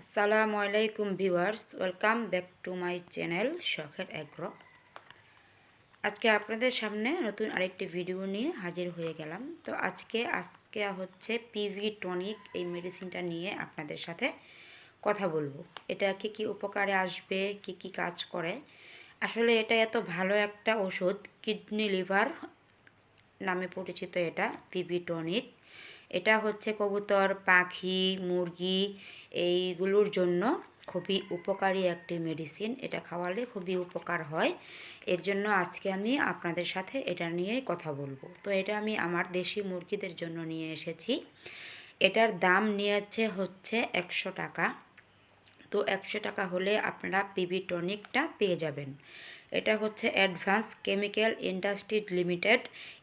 আসসালামু আলাইকুম viewers, welcome back to my channel শখের এগ্রো আজকে আপনাদের সামনে নতুন আরেকটি ভিডিও নিয়ে হাজির হয়ে গেলাম। তো আজকে আজকে হচ্ছে পিভি টনিক এই মেডিসিনটা নিয়ে আপনাদের সাথে কথা বলব। এটা কি কি উপকারে আসবে, কি কি কাজ করে? আসলে এটা এত ভালো একটা ওষুধ, কিডনি লিভার নামে পরিচিত এটা পিভি টনিক এটা হচ্ছে কবুতর, পাখি, মুরগি, এইগুলোর জন্য খুবই উপকারী একটি মেডিসিন এটা খাওয়ালে খুবই উপকার হয়। এর জন্য আজকে আমি আপনাদের সাথে এটা নিয়ে কথা বলব। তো এটা আমি আমার দেশি মুরগিদের জন্য নিয়ে এসেছি। এটার দাম নিয়েছে হচ্ছে একশো টাকা। তো একশো টাকা হলে আপনারা পিবি টনিকটা পেয়ে যাবেন। এটা হচ্ছে advance chemical industry limited,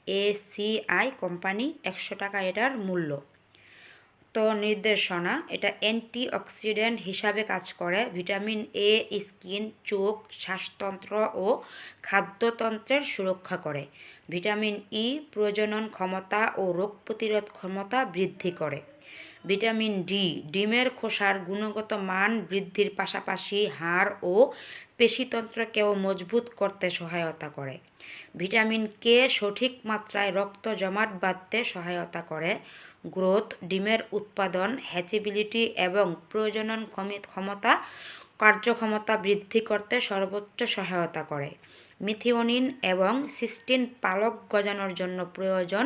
ACI company, একশো টাকা এটার মূল্য। তো নির্দেশনা, এটা অ্যান্টি অক্সিডেন্ট হিসাবে কাজ করে, ভিটামিন এ, স্কিন, চোখ, শ্বাসতন্ত্র ও খাদ্যতন্ত্রের সুরক্ষা করে। ভিটামিন ই প্রজনন ক্ষমতা ও রোগ প্রতিরোধ ক্ষমতা বৃদ্ধি করে। ভিটামিন ডি, ডিমের খোসার গুণগত মান বৃদ্ধির পাশাপাশি হাড় ও পেশিতন্ত্রকেও মজবুত করতে সহায়তা করে। ভিটামিন কে সঠিক মাত্রায় রক্ত জমাট বাঁধতে সহায়তা করে। গ্রোথ, ডিমের উৎপাদন, হ্যাচিবিলিটি এবং প্রজনন ক্ষমতা, কার্যক্ষমতা বৃদ্ধি করতে সর্বোচ্চ সহায়তা করে। মিথিওনিন এবং সিস্টিন পালক গজানোর জন্য প্রয়োজন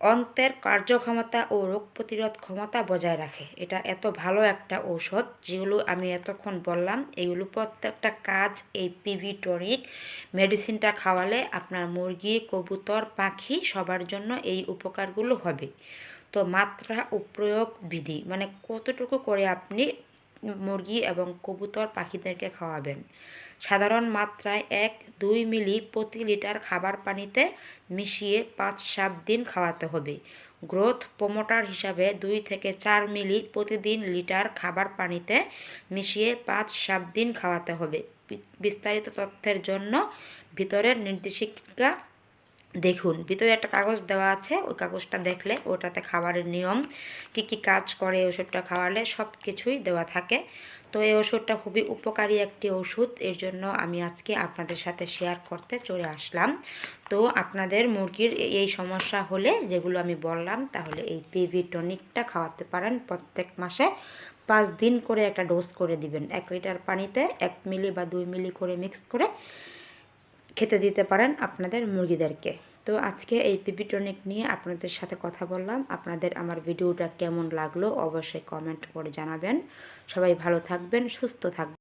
অন্তের কার্যক্ষমতা ও রোগ প্রতিরোধ ক্ষমতা বজায় রাখে। এটা এত ভালো একটা ঔষধ যেগুলো আমি এতক্ষণ বললাম। এইগুলো প্রত্যেকটা কাজ এই পিভি টনিক মেডিসিনটা খাওয়ালে আপনার মুরগি, কবুতর, পাখি সবার জন্য এই উপকারগুলো হবে। তো মাত্রা ও প্রয়োগ বিধি মানে কতটুকু করে আপনি মুরগি এবং কবুতর পাখিদেরকে খাওয়াবেন। সাধারণ মাত্রায় এক, দুই মিলি প্রতি লিটার খাবার পানিতে মিশিয়ে পাঁচ সাত দিন খাওয়াতে হবে। গ্রোথ প্রোমোটার হিসাবে দুই থেকে চার মিলি প্রতিদিন লিটার খাবার পানিতে মিশিয়ে পাঁচ সাত দিন খাওয়াতে হবে। বিস্তারিত তথ্যের জন্য ভিতরের নির্দেশিকা দেখুন, ভিতরে একটা কাগজ দেওয়া আছে, ওই কাগজটা দেখলে ওটাতে খাবারের নিয়ম, কি কি কাজ করে ওষুধটা খাওয়ালে সব কিছুই দেওয়া থাকে। তো এই ওষুধটা খুবই উপকারী একটি ওষুধ, এর জন্য আমি আজকে আপনাদের সাথে শেয়ার করতে চলে আসলাম। তো আপনাদের মুরগির এই সমস্যা হলে যেগুলো আমি বললাম, তাহলে এই পিভি টনিকটা খাওয়াতে পারেন। প্রত্যেক মাসে পাঁচ দিন করে একটা ডোজ করে দিবেন। এক লিটার পানিতে এক মিলি বা দুই মিলি করে মিক্স করে খেতে দিতে পারেন আপনাদের মুরগিদেরকে। তো আজকে এই পিপি টনিক নিয়ে আপনাদের সাথে কথা বললাম। আপনাদের আমার ভিডিওটা কেমন লাগল অবশ্যই কমেন্ট করে জানাবেন। সবাই ভালো থাকবেন, সুস্থ থাকবেন।